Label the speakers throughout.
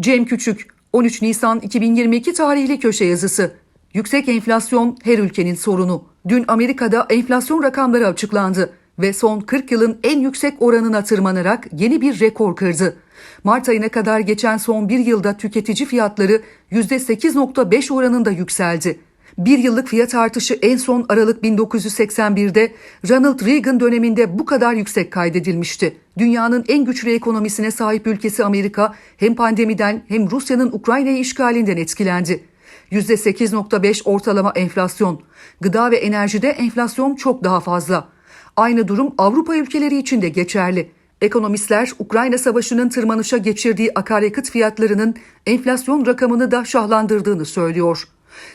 Speaker 1: Cem Küçük, 13 Nisan 2022 tarihli köşe yazısı. Yüksek enflasyon her ülkenin sorunu. Dün Amerika'da enflasyon rakamları açıklandı ve son 40 yılın en yüksek oranına tırmanarak yeni bir rekor kırdı. Mart ayına kadar geçen son bir yılda tüketici fiyatları %8.5 oranında yükseldi. Bir yıllık fiyat artışı en son Aralık 1981'de Ronald Reagan döneminde bu kadar yüksek kaydedilmişti. Dünyanın en güçlü ekonomisine sahip ülkesi Amerika hem pandemiden hem Rusya'nın Ukrayna'yı işgalinden etkilendi. %8.5 ortalama enflasyon. Gıda ve enerjide enflasyon çok daha fazla. Aynı durum Avrupa ülkeleri için de geçerli. Ekonomistler Ukrayna Savaşı'nın tırmanışa geçirdiği akaryakıt fiyatlarının enflasyon rakamını da şahlandırdığını söylüyor.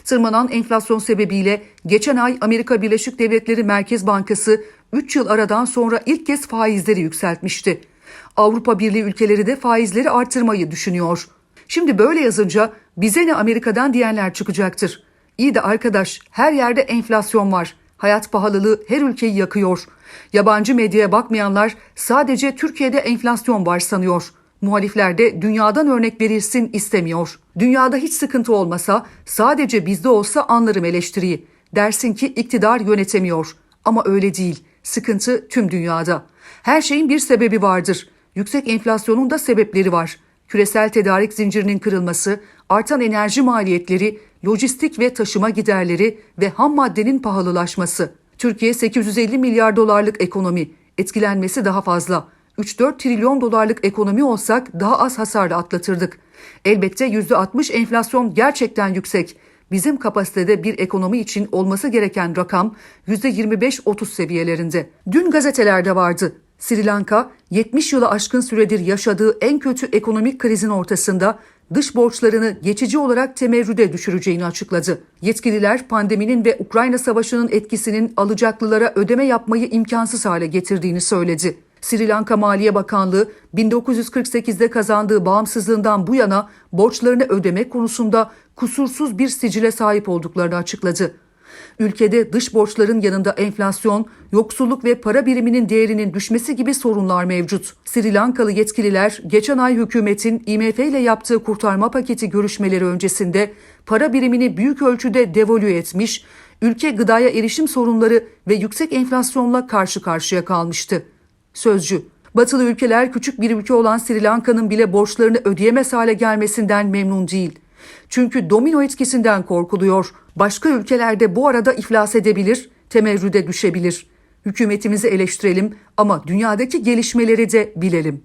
Speaker 1: Tırmanan enflasyon sebebiyle geçen ay Amerika Birleşik Devletleri Merkez Bankası 3 yıl aradan sonra ilk kez faizleri yükseltmişti. Avrupa Birliği ülkeleri de faizleri artırmayı düşünüyor. Şimdi böyle yazınca bize ne Amerika'dan diyenler çıkacaktır. İyi de arkadaş her yerde enflasyon var. Hayat pahalılığı her ülkeyi yakıyor. Yabancı medyaya bakmayanlar sadece Türkiye'de enflasyon var sanıyor. Muhalifler de dünyadan örnek verilsin istemiyor. Dünyada hiç sıkıntı olmasa sadece bizde olsa anlarım eleştiriyi. Dersin ki iktidar yönetemiyor. Ama öyle değil. Sıkıntı tüm dünyada. Her şeyin bir sebebi vardır. Yüksek enflasyonun da sebepleri var. Küresel tedarik zincirinin kırılması, artan enerji maliyetleri, lojistik ve taşıma giderleri ve ham maddenin pahalılaşması. Türkiye 850 milyar dolarlık ekonomi, etkilenmesi daha fazla. 3-4 trilyon dolarlık ekonomi olsak daha az hasarla atlatırdık. Elbette %60 enflasyon gerçekten yüksek. Bizim kapasitede bir ekonomi için olması gereken rakam %25-30 seviyelerinde. Dün gazetelerde vardı. Sri Lanka 70 yılı aşkın süredir yaşadığı en kötü ekonomik krizin ortasında dış borçlarını geçici olarak temerrüde düşüreceğini açıkladı. Yetkililer pandeminin ve Ukrayna savaşının etkisinin alacaklılara ödeme yapmayı imkansız hale getirdiğini söyledi. Sri Lanka Maliye Bakanlığı 1948'de kazandığı bağımsızlığından bu yana borçlarını ödeme konusunda kusursuz bir sicile sahip olduklarını açıkladı. Ülkede dış borçların yanında enflasyon, yoksulluk ve para biriminin değerinin düşmesi gibi sorunlar mevcut. Sri Lankalı yetkililer geçen ay hükümetin IMF ile yaptığı kurtarma paketi görüşmeleri öncesinde para birimini büyük ölçüde devalüe etmiş, ülke gıdaya erişim sorunları ve yüksek enflasyonla karşı karşıya kalmıştı. Sözcü Batılı ülkeler küçük bir ülke olan Sri Lanka'nın bile borçlarını ödeyemez hale gelmesinden memnun değil. Çünkü domino etkisinden korkuluyor. Başka ülkelerde bu arada iflas edebilir, temerrüde düşebilir. Hükümetimizi eleştirelim ama dünyadaki gelişmeleri de bilelim.